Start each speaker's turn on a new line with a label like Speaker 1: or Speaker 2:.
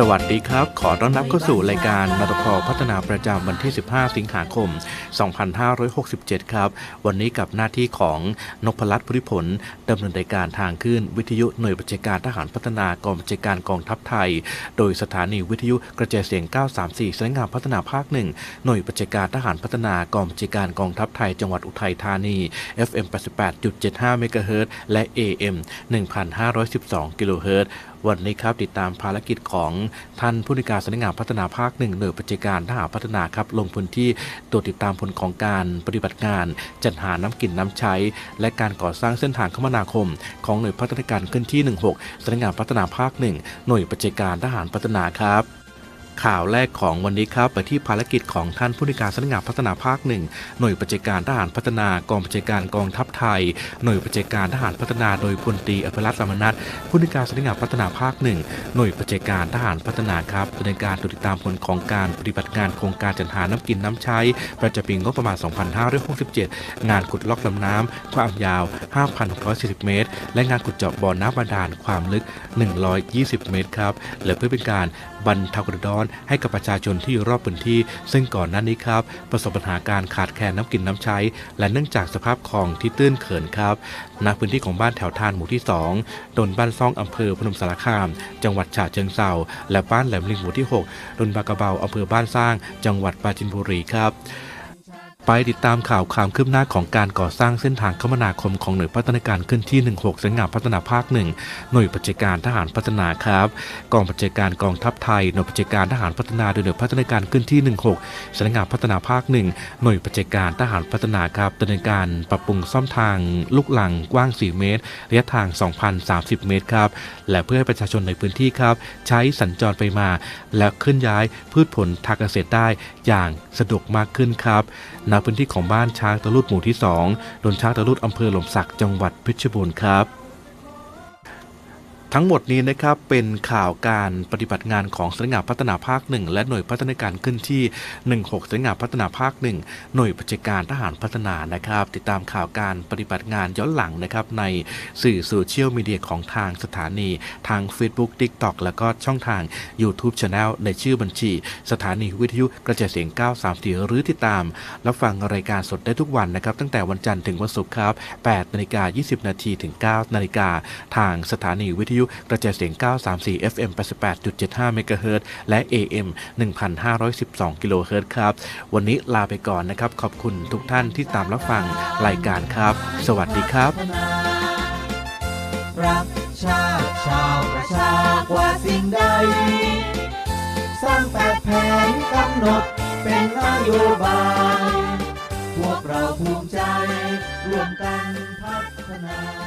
Speaker 1: สวัสดีครับ ขอต้อนรับเข้าสู่รายการนตพพัฒนาประจำวันที่ 15 สิงหาคม 2567 ครับ วันนี้กับหน้าที่ของนพรัตน์พุริผลดำเนินรายการทางขึ้นวิทยุหน่วยบัญชาการทหารพัฒนากองบัญชาการกองทัพไทย โดยสถานีวิทยุกระจายเสียง 934สำนักงานพัฒนาภาคหนึ่งหน่วยบัญชาการทหารพัฒนากองบัญชาการกองทัพไทย จังหวัดอุทัยธานี FM 88.75 เมกะเฮิรตซ์และ AM 1,512 กิโลเฮิรตซ์ วันนี้ครับติดตามภารกิจของท่านผู้ในวยการสำนักงานพัฒนาภาคหนึ่งหน่วยปฏิการทหารพัฒนาครับลงพื้นที่ตรวจติดตามผลของการปฏิบัติงาน จัดหาน้ำกินน้ำใช้ และการก่อสร้างเส้นทางคมนาคม ของหน่วยพัฒนาการขึ้นที่ 16สำนักงานพัฒนาภาคหนึ่งหน่วยปฏิการทหารพัฒนาครับ ข่าวแรกของวันนี้ครับไปที่ภารกิจของท่านผู้นวยการสำนักงานพัฒนาภาคหนึ่งหน่วยปฏิการทหารพัฒนากองปฏิการกองทัพไทย หน่วยปฏิการทหารพัฒนาโดยพลตรีอภิรัตน์สมนัทผู้นวยการสำนักงานพัฒนาภาคหนึ่งหน่วยปฏิการทหารพัฒนาครับดำเนินการติดตามผลของการปฏิบัติงานโครงการจัดหาน้ำกินน้ำใช้ ประจำปีงบประมาณ 2567 งานขุดลอกลำน้ำความยาว 5,640 เมตร และงานขุดเจาะบ่อน้ำบาดาลความลึก 120 เมตรครับและเพื่อเป็นการบรรเทากระดอนให้กับประชาชนที่อยู่รอบพื้นที่ ซึ่งก่อนหน้านี้ครับ ประสบปัญหาการขาดแคลนน้ำกินน้ำใช้ และเนื่องจากสภาพคลองที่ตื้นเขินครับณพื้นที่ของบ้านแถวทานหมู่ที่2ดนบ้านซ่องอำเภอพนมสารคาม จังหวัดฉะเชิงเซาและบ้านแหลมลิงหมู่ที่6ดนบากระเบาอำเภอบ้านสร้าง จังหวัดปราจินบุรีครับ ไปติดตามข่าวความคืบหน้าของการก่อสร้างเส้นทางคมนาคมของหน่วยพัฒนาการขึ้นที่ 16สำนักงาพัฒนาภาคหนึ่งหน่วยปฏิการทหารพัฒนาครับกองปฏิการกองทัพไทยหน่วยปฏิการทหารพัฒนาโดยหน่วยพัฒนาการขึ้นที่ 16สำนักงาพัฒนาภาคหนึ่งหน่วยปฏิการทหารพัฒนาครับดำเนินการปรับปรุงซ่อมทางลูกหลังกว้าง 4 เมตรระยะทาง 2,030 เมตรครับและเพื่อให้ประชาชนในพื้นที่ครับ ใช้สัญจรไปมา และเคลื่อนย้ายพืชผลทางเกษตรได้อย่างสะดวกมากขึ้นครับณพื้นที่ของบ้านช้างตะลุดหมู่ที่ 2 ดนช้างตะลุดอำเภอหล่มสักจังหวัดเพชรบูรณ์ครับ ทั้งหมดนี้นะครับเป็นข่าวการปฏิบัติงานของสำนักงานพัฒนาภาคหนึ่งและหน่วยพัฒนาการขึ้นที่ 16สำนักงานพัฒนาภาคหนึ่งหน่วยปฏิการทหารพัฒนานะครับ ติดตามข่าวการปฏิบัติงานย้อนหลังนะครับในสื่อโซเชียลมีเดียของทางสถานีทาง Facebook TikTok แล้วก็ช่องทาง YouTube Channel ในชื่อบัญชี สถานีวิทยุกระจายเสียง 934 หรือติดตามรับฟังรายการสดได้ทุกวันนะครับ ตั้งแต่วันจันทร์ถึงวันศุกร์ครับ8นาฬิกา20 นาทีถึง 9 นาฬิกาทางสถานีวิทยุกระจายเสียง 934 FM 88.75เมกะเฮิรตซ์และ AM 1,512กิโลเฮิรตซ์ครับ วันนี้ลาไปก่อนนะครับ ขอบคุณทุกท่านที่ตามรับฟังรายการครับ สวัสดีครับ
Speaker 2: รักชาติชาวประชากว่าสิ่งใด สร้างแปดแผนกำหนดเป็นนโยบาย พวกเราภูมิใจ ร่วมกันพัฒนา